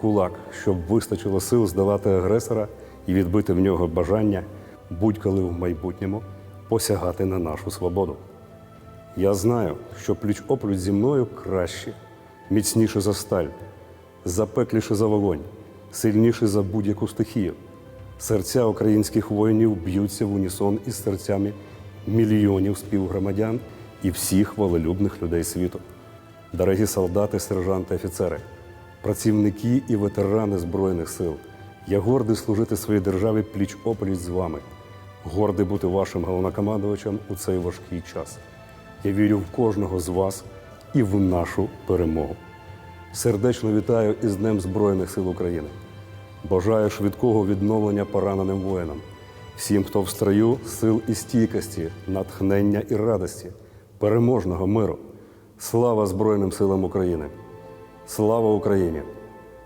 кулак, щоб вистачило сил здолати агресора і відбити в нього бажання будь-коли в майбутньому посягати на нашу свободу. Я знаю, що пліч опліч зі мною краще, міцніше за сталь, запекліше за вогонь, сильніше за будь-яку стихію. Серця українських воїнів б'ються в унісон із серцями мільйонів співгромадян і всіх волелюбних людей світу. Дорогі солдати, сержанти, офіцери, працівники і ветерани Збройних сил, я гордий служити своїй державі пліч опліч з вами, гордий бути вашим головнокомандувачем у цей важкий час. Я вірю в кожного з вас і в нашу перемогу. Сердечно вітаю із Днем Збройних сил України. Бажаю швидкого відновлення пораненим воїнам, всім, хто в строю, сил і стійкості, натхнення і радості, переможного миру. Слава Збройним силам України! Слава Україні!